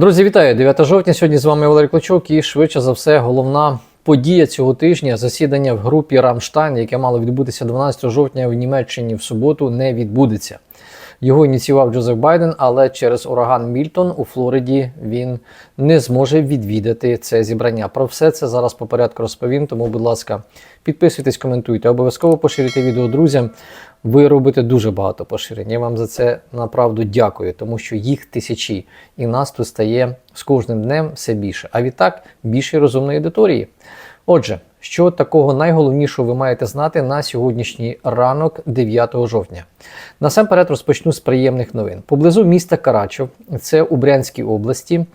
Друзі, вітаю! 9 жовтня. Сьогодні з вами Валерій Клочок і швидше за все головна подія цього тижня засідання в групі Рамштайн, яке мало відбутися 12 жовтня в Німеччині в суботу, не відбудеться. Його ініціював Джозеф Байден, але через ураган Мільтон у Флориді він не зможе відвідати це зібрання. Про все це зараз по порядку розповім. Тому, будь ласка, підписуйтесь, коментуйте, обов'язково поширюйте відео друзям. Ви робите дуже багато поширень. Я вам за це направду дякую, тому що їх тисячі, і нас тут стає з кожним днем все більше. А відтак більше розумної аудиторії. Отже, що такого найголовнішого ви маєте знати на сьогоднішній ранок, 9 жовтня. Насамперед розпочну з приємних новин. Поблизу міста Карачов, це у Брянській області,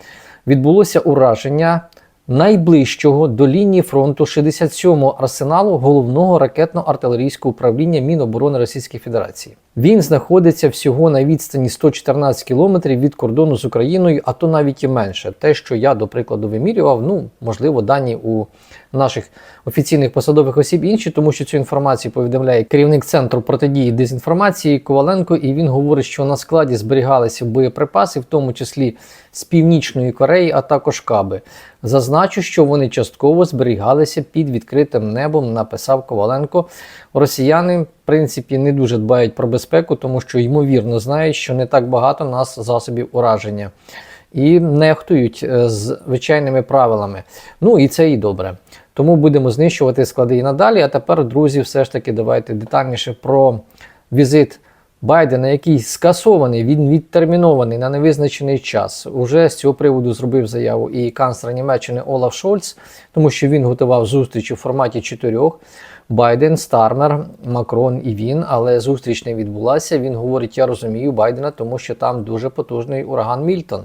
відбулося ураження найближчого до лінії фронту 67-го арсеналу головного ракетно-артилерійського управління Міноборони Російської Федерації. Він знаходиться всього на відстані 114 кілометрів від кордону з Україною, а то навіть і менше. Те, що я, до прикладу, вимірював, ну можливо, дані у наших офіційних посадових осіб інші, тому що цю інформацію повідомляє керівник центру протидії дезінформації Коваленко, і він говорить, що на складі зберігалися боєприпаси, в тому числі з Північної Кореї, а також каби. Зазначу, що вони частково зберігалися під відкритим небом, написав Коваленко. Росіяни, в принципі, не дуже дбають про безпеку, тому що ймовірно знають, що не так багато нас засобів ураження. І нехтують е, звичайними правилами. Ну і це і добре. Тому будемо знищувати склади і надалі. А тепер, друзі, все ж таки, давайте детальніше про візит Байдена, який скасований, він відтермінований на невизначений час. Уже з цього приводу зробив заяву і канцлер Німеччини Олаф Шольц, тому що він готував зустріч у форматі чотирьох. Байден, Стармер, Макрон і він, але зустріч не відбулася. Він говорить: я розумію Байдена, тому що там дуже потужний ураган Мільтон,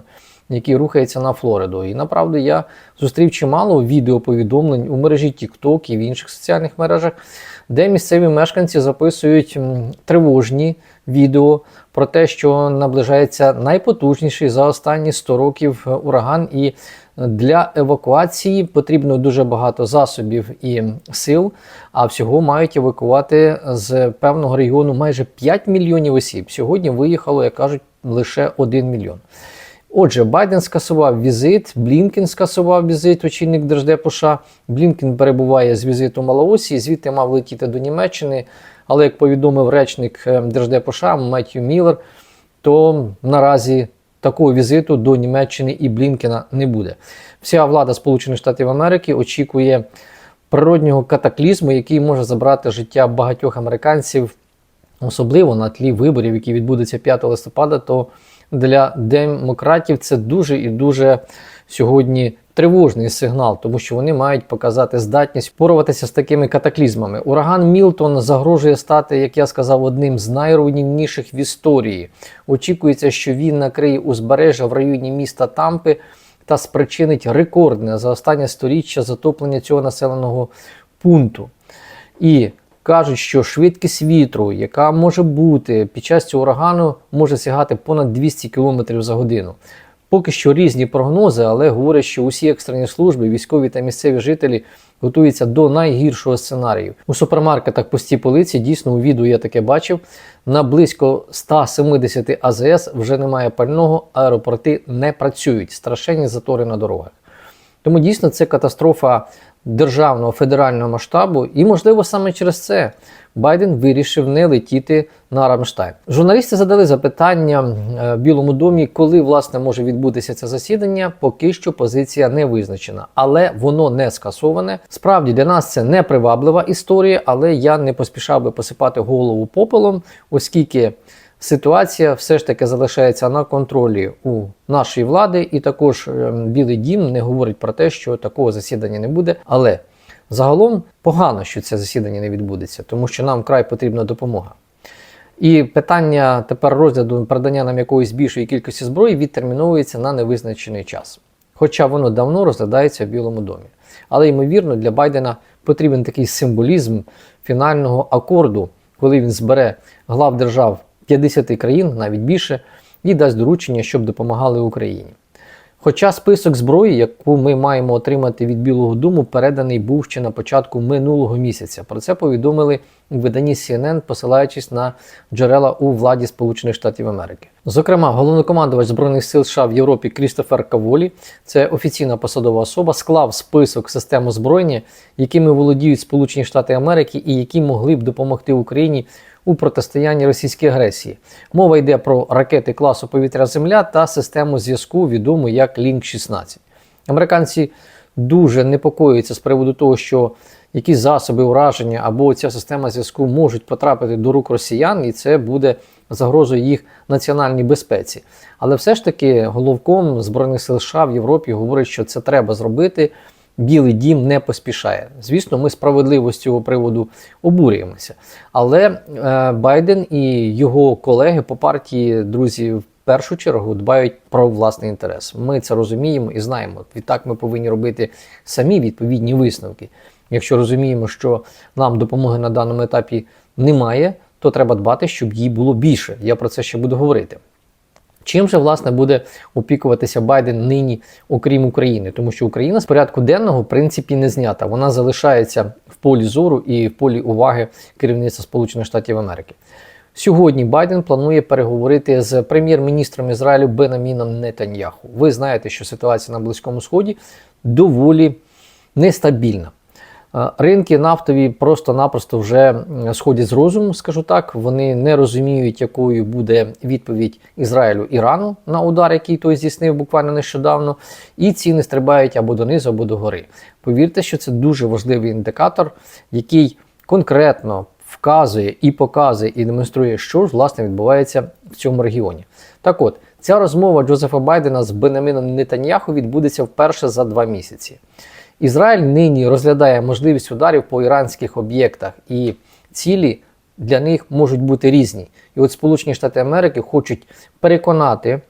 який рухається на Флориду. І направду я зустрів чимало відеоповідомлень у мережі TikTok і в інших соціальних мережах, де місцеві мешканці записують тривожні відео про те, що наближається найпотужніший за останні 100 років ураган. і для евакуації потрібно дуже багато засобів і сил, а всього мають евакувати з певного регіону майже 5 мільйонів осіб. Сьогодні виїхало, як кажуть, лише 1 мільйон. Отже, Байден скасував візит, Блінкен скасував візит, очільник Держдепу США. Блінкен перебуває з візиту Малаосі, звідти мав летіти до Німеччини. Але як повідомив речник Держдепу США Меттью Міллер, то наразі такого візиту до Німеччини і Блінкена не буде. Вся влада Сполучених Штатів Америки очікує природнього катаклізму, який може забрати життя багатьох американців, особливо на тлі виборів, які відбудуться 5 листопада. То для демократів це дуже і дуже сьогодні тривожний сигнал, тому що вони мають показати здатність поруватися з такими катаклізмами. Ураган Мілтон загрожує стати, як я сказав, одним з найруйнівніших в історії. Очікується, що він накриє узбережжя в районі міста Тампи та спричинить рекордне за останнє сторіччя затоплення цього населеного пункту. І кажуть, що швидкість вітру, яка може бути під час цього урагану, може сягати понад 200 км за годину. Поки що різні прогнози, але говорять, що усі екстрені служби, військові та місцеві жителі готуються до найгіршого сценарію. У супермаркетах пусті полиці, дійсно у відео я таке бачив. На близько 170 АЗС вже немає пального, аеропорти не працюють, страшенні затори на дорогах. Тому дійсно це катастрофа державного федерального масштабу, і, можливо, саме через це Байден вирішив не летіти на Рамштайн. Журналісти задали запитання Білому домі, коли власне може відбутися це засідання. Поки що позиція не визначена, але воно не скасоване. Справді для нас це не приваблива історія, але я не поспішав би посипати голову попелом, оскільки. Ситуація все ж таки залишається на контролі у нашої влади, і також Білий Дім не говорить про те, що такого засідання не буде. Але загалом погано, що це засідання не відбудеться, тому що нам вкрай потрібна допомога. І питання тепер розгляду передання нам якоїсь більшої кількості зброї відтерміновується на невизначений час. Хоча воно давно розглядається в Білому домі. Але ймовірно, для Байдена потрібен такий символізм фінального акорду, коли він збере глав держав. 50 країн, навіть більше, і дасть доручення, щоб допомагали Україні. Хоча список зброї, яку ми маємо отримати від Білого Дому, переданий був ще на початку минулого місяця. Про це повідомили у виданні CNN, посилаючись на джерела у владі Сполучених Штатів Америки. Зокрема, головнокомандувач збройних сил США в Європі Крістофер Каволі, це офіційна посадова особа, склав список систем озброєння, якими володіють Сполучені Штати Америки і які могли б допомогти Україні у протистоянні російській агресії. Мова йде про ракети класу повітря-Земля та систему зв'язку, відому як Link 16. Американці дуже непокоюються з приводу того, що якісь засоби ураження або ця система зв'язку можуть потрапити до рук росіян, і це буде загрозою їх національній безпеці. Але все ж таки головком Збройних сил США в Європі говорить, що це треба зробити. Білий дім не поспішає. Звісно, ми справедливо з цього приводу обурюємося. Але е, Байден і його колеги по партії, друзі, в першу чергу дбають про власний інтерес. Ми це розуміємо і знаємо. Відтак ми повинні робити самі відповідні висновки. Якщо розуміємо, що нам допомоги на даному етапі немає, то треба дбати, щоб її було більше. Я про це ще буду говорити. Чим же власне буде опікуватися Байден нині, окрім України, тому що Україна з порядку денного в принципі не знята. Вона залишається в полі зору і в полі уваги керівництва Сполучених Штатів Америки. Сьогодні Байден планує переговорити з прем'єр-міністром Ізраїлю Бенаміном Нетаньяху. Ви знаєте, що ситуація на Близькому Сході доволі нестабільна. Е, Ринки нафтові просто-напросто вже сходять з розуму, скажу так. Вони не розуміють, якою буде відповідь Ізраїлю Ірану на удар, який той здійснив буквально нещодавно, і ціни стрибають або донизу, або догори. Повірте, що це дуже важливий індикатор, який конкретно вказує і показує, і демонструє, що ж власне відбувається в цьому регіоні. Так от, ця розмова Джозефа Байдена з Бенаміном Нетаньяху відбудеться вперше за два місяці. Ізраїль нині розглядає можливість ударів по іранських об'єктах, і цілі для них можуть бути різні. І от Сполучені Штати Америки хочуть переконати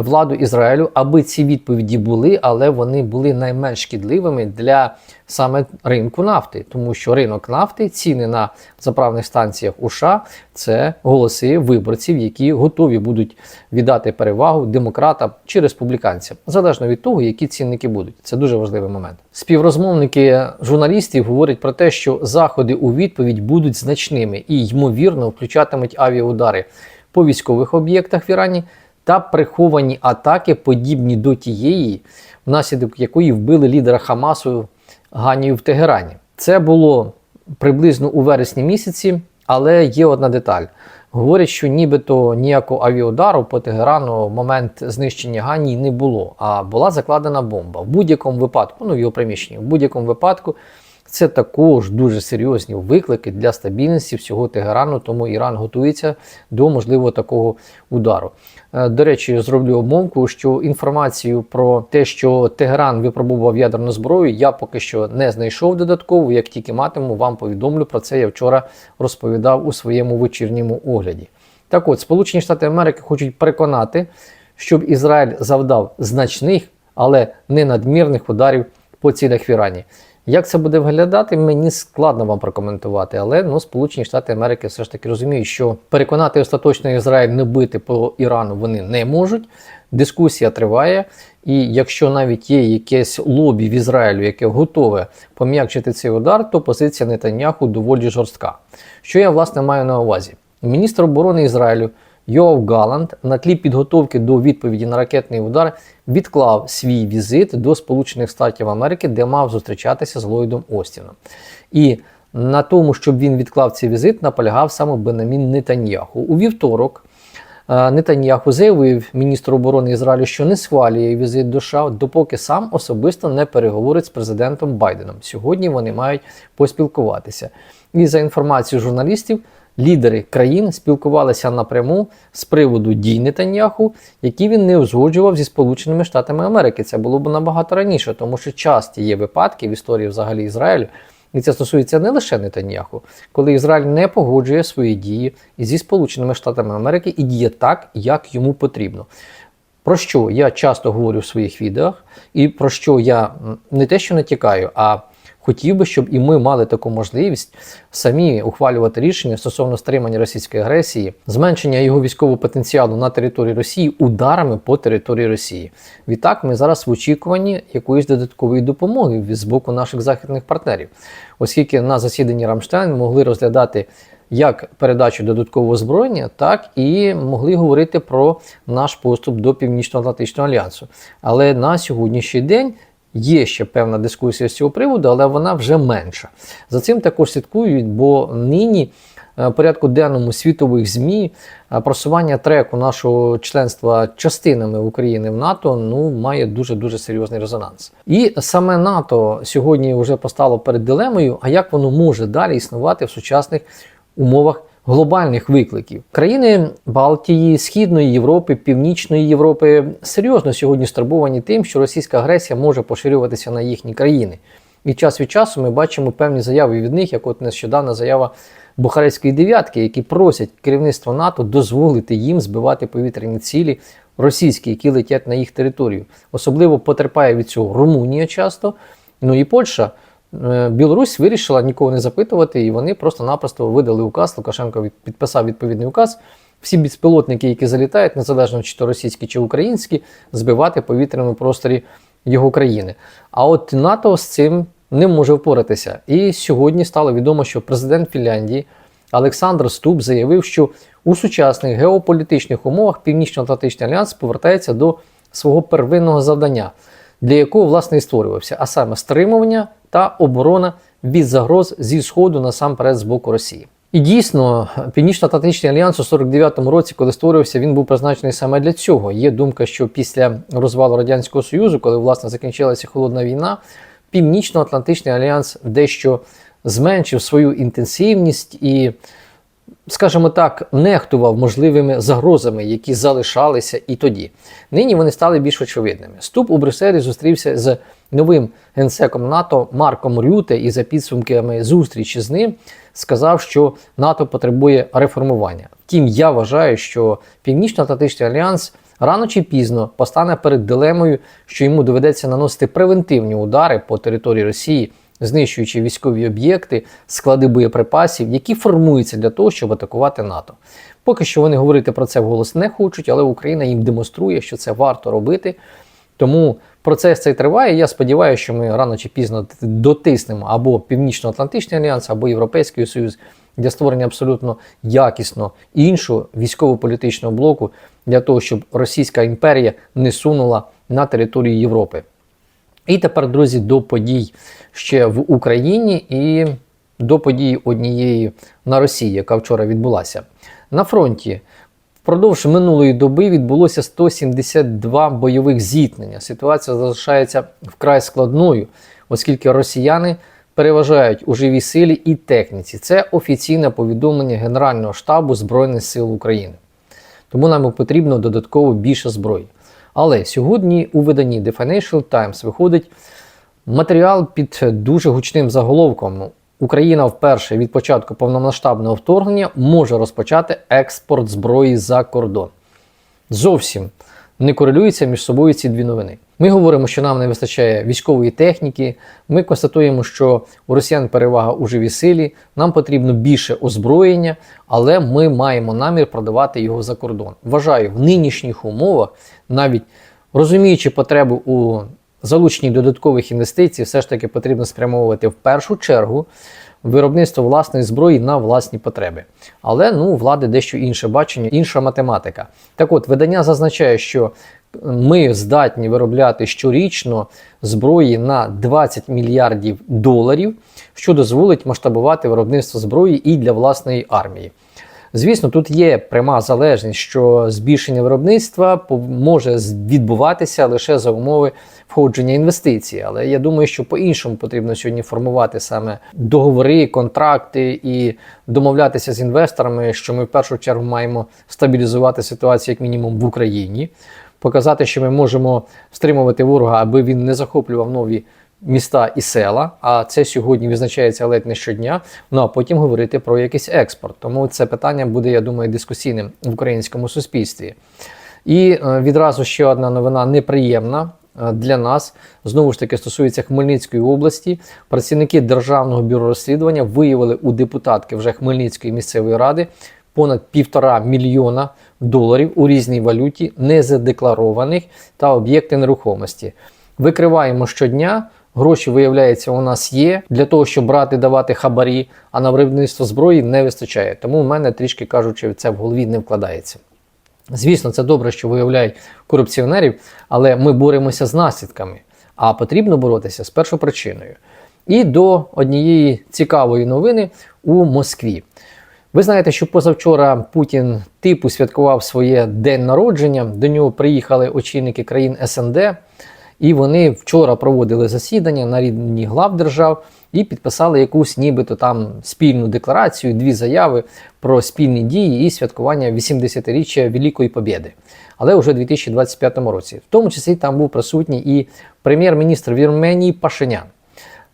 владу Ізраїлю, аби ці відповіді були, але вони були найменш шкідливими для саме ринку нафти, тому що ринок нафти, ціни на заправних станціях у США – це голоси виборців, які готові будуть віддати перевагу демократам чи республіканцям, залежно від того, які цінники будуть. Це дуже важливий момент. Співрозмовники журналістів говорять про те, що заходи у відповідь будуть значними і ймовірно включатимуть авіаудари по військових об'єктах в Ірані та приховані атаки, подібні до тієї, внаслідок якої вбили лідера Хамасу Ганію в Тегерані. Це було приблизно у вересні місяці, але є одна деталь. Говорять, що нібито ніякого авіаудару по Тегерану в момент знищення Ганії не було, а була закладена бомба. В будь-якому випадку, ну в його приміщенні, в будь-якому випадку це також дуже серйозні виклики для стабільності всього Тегерану, тому Іран готується до можливого такого удару. Е, до речі, зроблю обмовку, що інформацію про те, що Тегеран випробував ядерну зброю, я поки що не знайшов додатково. Як тільки матиму, вам повідомлю про це. Я вчора розповідав у своєму вечірньому огляді. Так от, Сполучені Штати Америки хочуть переконати, щоб Ізраїль завдав значних, але не надмірних ударів по цілях в Ірані. Як це буде виглядати, мені складно вам прокоментувати, але ну, Сполучені Штати Америки все ж таки розуміють, що переконати остаточно Ізраїль не бити по Ірану вони не можуть. Дискусія триває, і якщо навіть є якесь лобі в Ізраїлю, яке готове пом'якшити цей удар, то позиція Нетаньяху доволі жорстка. Що я власне маю на увазі? Міністр оборони Ізраїлю. Йоав Галанд на тлі підготовки до відповіді на ракетний удар відклав свій візит до Сполучених Штатів Америки, де мав зустрічатися з Ллойдом Остіном. І на тому, щоб він відклав цей візит, наполягав саме Бенамін Нетаньяху. У вівторок е, Нетаньяху заявив міністр оборони Ізраїлю, що не схвалює візит до США, допоки сам особисто не переговорить з президентом Байденом. Сьогодні вони мають поспілкуватися. І за інформацією журналістів. Лідери країн спілкувалися напряму з приводу дій Нетаньяху, які він не узгоджував зі Сполученими Штатами Америки. Це було б набагато раніше, тому що часті є випадки в історії взагалі Ізраїлю, і це стосується не лише Нетаньяху, коли Ізраїль не погоджує свої дії зі Сполученими Штатами Америки і діє так, як йому потрібно. Про що я часто говорю в своїх відео, і про що я не те, що не тікаю, а хотів би, щоб і ми мали таку можливість самі ухвалювати рішення стосовно стримання російської агресії, зменшення його військового потенціалу на території Росії ударами по території Росії. Відтак, ми зараз в очікуванні якоїсь додаткової допомоги з боку наших західних партнерів, оскільки на засіданні Рамштайн могли розглядати. Як передачу додаткового озброєння, так і могли говорити про наш поступ до Північно-Атлантичного альянсу. Але на сьогоднішній день Є ще певна дискусія з цього приводу, але вона вже менша. За цим також слідкують, бо нині е, порядку денному світових ЗМІ е, просування треку нашого членства частинами України в НАТО ну має дуже дуже серйозний резонанс. І саме НАТО сьогодні вже постало перед дилемою, а як воно може далі існувати в сучасних умовах глобальних викликів. Країни Балтії, Східної Європи, Північної Європи серйозно сьогодні стурбовані тим, що російська агресія може поширюватися на їхні країни. І час від часу ми бачимо певні заяви від них, як от нещодавна заява Бухарецької дев'ятки, які просять керівництво НАТО дозволити їм збивати повітряні цілі російські, які летять на їх територію. Особливо потерпає від цього Румунія часто, ну і Польща. Е, Білорусь вирішила нікого не запитувати, і вони просто-напросто видали указ. Лукашенко підписав відповідний указ. Всі безпілотники, які залітають, незалежно чи то російські чи українські, збивати в повітряному просторі його країни. А от НАТО з цим не може впоратися. І сьогодні стало відомо, що президент Фінляндії Олександр Ступ заявив, що у сучасних геополітичних умовах Північно-Атлантичний альянс повертається до свого первинного завдання, для якого власне і створювався, а саме стримування та оборона від загроз зі сходу насамперед з боку Росії. І дійсно, Північно-Атлантичний альянс у 49-му році, коли створювався, він був призначений саме для цього. Є думка, що після розвалу радянського союзу, коли власне закінчилася холодна війна, Північно-Атлантичний альянс дещо зменшив свою інтенсивність і скажімо так, нехтував можливими загрозами, які залишалися і тоді. Нині вони стали більш очевидними. Ступ у Брюсселі зустрівся з новим генсеком НАТО Марком Рюте і за підсумками зустрічі з ним сказав, що НАТО потребує реформування. Втім, я вважаю, що Північно-Атлантичний альянс. Рано чи пізно постане перед дилемою, що йому доведеться наносити превентивні удари по території Росії знищуючи військові об'єкти, склади боєприпасів, які формуються для того, щоб атакувати НАТО. Поки що вони говорити про це вголос не хочуть, але Україна їм демонструє, що це варто робити. Тому процес цей триває. Я сподіваюся, що ми рано чи пізно дотиснемо або Північно-Атлантичний альянс, або Європейський Союз для створення абсолютно якісно іншого військово-політичного блоку для того, щоб Російська імперія не сунула на територію Європи. І тепер, друзі, до подій ще в Україні і до подій однієї на Росії, яка вчора відбулася. На фронті впродовж минулої доби відбулося 172 бойових зіткнення. Ситуація залишається вкрай складною, оскільки росіяни переважають у живій силі і техніці. Це офіційне повідомлення Генерального штабу Збройних сил України. Тому нам потрібно додатково більше зброї. Але сьогодні у виданні The Financial Times виходить матеріал під дуже гучним заголовком. Україна вперше від початку повномасштабного вторгнення може розпочати експорт зброї за кордон. Зовсім не корелюються між собою ці дві новини. Ми говоримо, що нам не вистачає військової техніки. Ми констатуємо, що у росіян перевага у живій силі, нам потрібно більше озброєння, але ми маємо намір продавати його за кордон. Вважаю, в нинішніх умовах, навіть розуміючи потребу у залученні додаткових інвестицій, все ж таки потрібно спрямовувати в першу чергу виробництво власної зброї на власні потреби. Але ну, влади дещо інше бачення, інша математика. Так от, видання зазначає, що ми здатні виробляти щорічно зброї на 20 мільярдів доларів, що дозволить масштабувати виробництво зброї і для власної армії. Звісно, тут є пряма залежність, що збільшення виробництва може відбуватися лише за умови входження інвестицій. Але я думаю, що по-іншому потрібно сьогодні формувати саме договори, контракти і домовлятися з інвесторами, що ми в першу чергу маємо стабілізувати ситуацію як мінімум в Україні, показати, що ми можемо стримувати ворога, аби він не захоплював нові міста і села, а це сьогодні визначається ледь не щодня. Ну а потім говорити про якийсь експорт. Тому це питання буде, я думаю, дискусійним в українському суспільстві. І е, відразу ще одна новина неприємна. Для нас. Знову ж таки, стосується Хмельницької області. Працівники Державного бюро розслідування виявили у депутатки вже Хмельницької місцевої ради понад півтора мільйона доларів у різній валюті, незадекларованих та об'єкти нерухомості. Викриваємо щодня. Гроші, виявляється, у нас є для того, щоб брати, давати хабарі, а на виробництво зброї не вистачає. Тому в мене трішки кажучи, це в голові не вкладається. Звісно, це добре, що виявляють корупціонерів, але ми боремося з наслідками, а потрібно боротися з першопричиною. І до однієї цікавої новини у Москві. Ви знаєте, що позавчора Путін типу святкував своє день народження. До нього приїхали очільники країн СНД, і вони вчора проводили засідання на рівні глав держав і підписали якусь нібито там спільну декларацію, дві заяви про спільні дії і святкування 80-річчя Великої Побєди. Але вже у 2025 році. В тому числі там був присутній і прем'єр-міністр Вірменії Пашинян.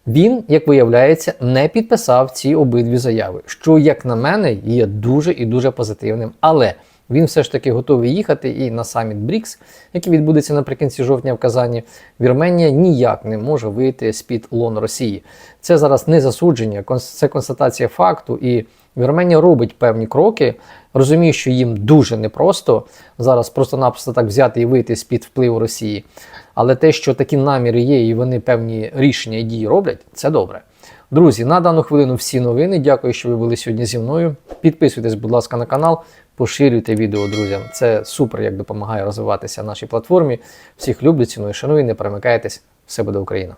Він, як виявляється, не підписав ці обидві заяви, що, як на мене, є дуже і дуже позитивним. Але він все ж таки готовий їхати і на саміт БРІКС, який відбудеться наприкінці жовтня в Казані. Вірменія ніяк не може вийти з-під лон Росії. Це зараз не засудження, це констатація факту. І Вірменія робить певні кроки. Розумію, що їм дуже непросто зараз просто-напросто так взяти і вийти з-під впливу Росії. Але те, що такі наміри є, і вони певні рішення і дії роблять, це добре. Друзі, на дану хвилину всі новини. Дякую, що ви були сьогодні зі мною. Підписуйтесь, будь ласка, на канал, поширюйте відео друзям. Це супер, як допомагає розвиватися нашій платформі. Всіх люблю, ціную, шаную, не перемикайтесь. Все буде Україна!